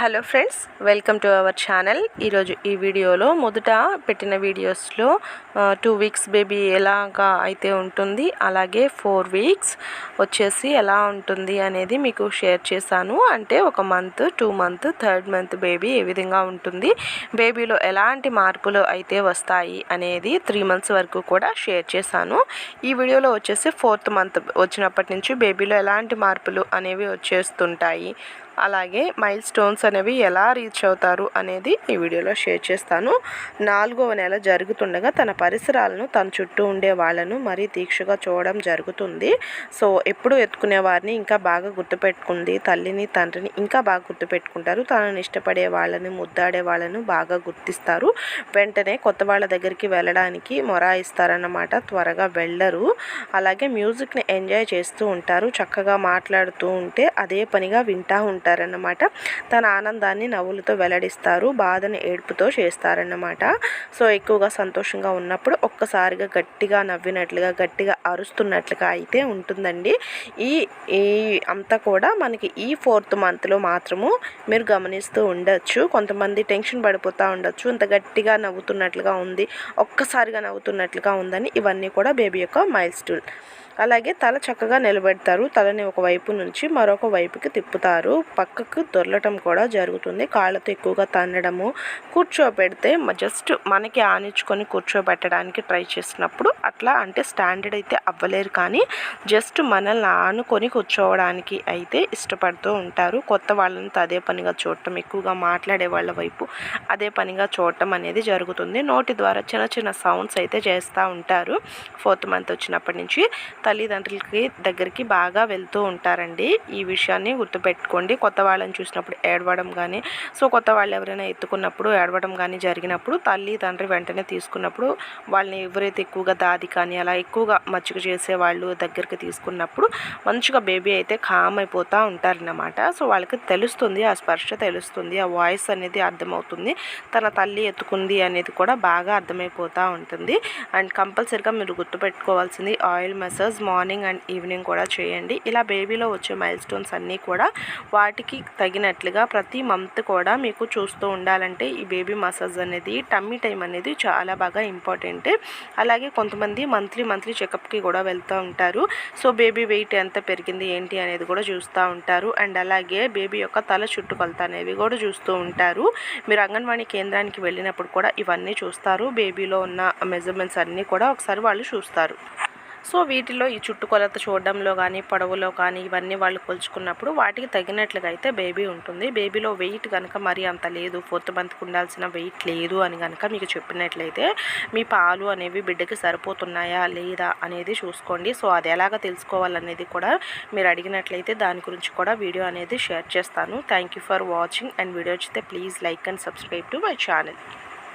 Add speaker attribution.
Speaker 1: Hello friends welcome to our channel ఈరోజు ఈ వీడియోలో మొదట పెట్టిన వీడియోస్లో టూ వీక్స్ బేబీ ఎలాగా అయితే ఉంటుంది అలాగే ఫోర్ వీక్స్ వచ్చేసి ఎలా ఉంటుంది అనేది మీకు షేర్ చేశాను. అంటే ఒక month two month third month baby ఏ విధంగా ఉంటుంది బేబీలో ఎలాంటి మార్పులు అయితే వస్తాయి అనేది త్రీ మంత్స్ వరకు కూడా షేర్ చేశాను. ఈ వీడియోలో వచ్చేసి ఫోర్త్ మంత్ వచ్చినప్పటి నుంచి బేబీలో ఎలాంటి మార్పులు అనేవి వచ్చేస్తుంటాయి. అలాగే మైల్ స్టోన్స్ అనేవి ఎలా రీచ్ అవుతారు అనేది ఈ వీడియోలో షేర్ చేస్తాను. నాలుగవ నెల జరుగుతుండగా తన పరిసరాలను తన చుట్టూ ఉండే వాళ్ళను మరీ దీక్షగా చూడడం జరుగుతుంది. సో ఎప్పుడు ఎత్తుకునే వారిని ఇంకా బాగా గుర్తుపెట్టుకుంది. తల్లిని తండ్రిని ఇంకా బాగా గుర్తుపెట్టుకుంటారు. తనను ఇష్టపడే వాళ్ళని ముద్దాడే వాళ్ళను బాగా గుర్తిస్తారు. వెంటనే కొత్త వాళ్ళ దగ్గరికి వెళ్ళడానికి మొరాయిస్తారన్నమాట. త్వరగా వెళ్ళరు. అలాగే మ్యూజిక్ని ఎంజాయ్ చేస్తూ ఉంటారు. చక్కగా మాట్లాడుతూ ఉంటే అదే పనిగా వింటూ ఉంటారు. ఉంటారన్నమాట. తన ఆనందాన్ని నవ్వులతో వెల్లడిస్తారు బాధని ఏడుపుతో చేస్తారన్నమాట. సో ఎక్కువగా సంతోషంగా ఉన్నప్పుడు ఒక్కసారిగా గట్టిగా నవ్వినట్లుగా గట్టిగా అరుస్తున్నట్లుగా అయితే ఉంటుందండి. ఈ ఈ అంతా కూడా మనకి ఈ ఫోర్త్ మంత్లో మాత్రము మీరు గమనిస్తూ ఉండొచ్చు. కొంతమంది టెన్షన్ పడిపోతూ ఉండొచ్చు. ఇంత గట్టిగా నవ్వుతున్నట్లుగా ఉంది ఒక్కసారిగా నవ్వుతున్నట్లుగా ఉందని ఇవన్నీ కూడా బేబీ యొక్క మైల్ స్టూల్ అలాగే తల చక్కగా నిలబెడతారు తలని ఒక వైపు నుంచి మరొక వైపుకి తిప్పుతారు. పక్కకు దొరలటం కూడా జరుగుతుంది. కాళ్ళతో ఎక్కువగా తన్నడము కూర్చోబెడితే జస్ట్ మనకి ఆనించుకొని కూర్చోబెట్టడానికి ట్రై చేసినప్పుడు అట్లా అంటే స్టాండర్డ్ అయితే అవ్వలేరు కానీ జస్ట్ మనల్ని ఆనుకొని కూర్చోవడానికి అయితే ఇష్టపడుతూ ఉంటారు. కొత్త వాళ్ళని అదే పనిగా చూడటం ఎక్కువగా మాట్లాడే వాళ్ళ వైపు అదే పనిగా చూడటం అనేది జరుగుతుంది. నోటి ద్వారా చిన్న చిన్న సౌండ్స్ అయితే చేస్తూ ఉంటారు. ఫోర్త్ మంత్ వచ్చినప్పటి నుంచి తల్లిదండ్రులకి దగ్గరికి బాగా వెళ్తూ ఉంటారండి. ఈ విషయాన్ని గుర్తుపెట్టుకోండి. కొత్త వాళ్ళని చూసినప్పుడు ఏడవడం కానీ సో కొత్త వాళ్ళు ఎవరైనా ఎత్తుకున్నప్పుడు ఏడవడం కానీ జరిగినప్పుడు తల్లి తండ్రి వెంటనే తీసుకున్నప్పుడు వాళ్ళని ఎవరైతే ఎక్కువగా దాది కానీ అలా ఎక్కువగా మచ్చిక చేసే వాళ్ళు దగ్గరికి తీసుకున్నప్పుడు మంచిగా బేబీ అయితే కామ్ అయిపోతూ ఉంటారన్నమాట. సో వాళ్ళకి తెలుస్తుంది ఆ స్పర్శ తెలుస్తుంది ఆ వాయిస్ అనేది అర్థమవుతుంది. తన తల్లి ఎత్తుకుంది అనేది కూడా బాగా అర్థమైపోతూ ఉంటుంది. అండ్ కంపల్సరిగా మీరు గుర్తుపెట్టుకోవాల్సింది oil massage morning and evening కూడా చేయండి. ఇలా బేబీలో వచ్చే మైల్ స్టోన్స్ అన్నీ కూడా వాటి వాటికి తగినట్లుగా ప్రతి మంత్ కూడా మీకు చూస్తూ ఉండాలంటే ఈ బేబీ మసాజ్ అనేది టమ్మీ టైం అనేది చాలా బాగా ఇంపార్టెంట్ అలాగే కొంతమంది మంత్లీ మంత్లీ చెకప్కి కూడా వెళ్తూ ఉంటారు. సో బేబీ వెయిట్ ఎంత పెరిగింది ఏంటి అనేది కూడా చూస్తూ ఉంటారు. అండ్ అలాగే బేబీ యొక్క తల చుట్టుకొలత అనేవి కూడా చూస్తూ ఉంటారు. మీరు అంగన్వాడీ కేంద్రానికి వెళ్ళినప్పుడు కూడా ఇవన్నీ చూస్తారు. బేబీలో ఉన్న మెజర్మెంట్స్ అన్నీ కూడా ఒకసారి వాళ్ళు చూస్తారు. సో వీటిలో ఈ చుట్టుకొలత చూడడంలో కానీ పొడవులో కానీ ఇవన్నీ వాళ్ళు కొలుచుకున్నప్పుడు వాటికి తగినట్లుగా అయితే బేబీ ఉంటుంది. బేబీలో వెయిట్ కనుక మరి అంత లేదు. ఫోర్త్ మంత్కి ఉండాల్సిన వెయిట్ లేదు అని కనుక మీకు చెప్పినట్లయితే మీ పాలు అనేవి బిడ్డకి సరిపోతున్నాయా లేదా అనేది చూసుకోండి. సో అది ఎలాగ తెలుసుకోవాలనేది కూడా మీరు అడిగినట్లయితే దాని గురించి కూడా వీడియో అనేది షేర్ చేస్తాను. Thank for watching and video వచ్చితే please like and subscribe to my channel.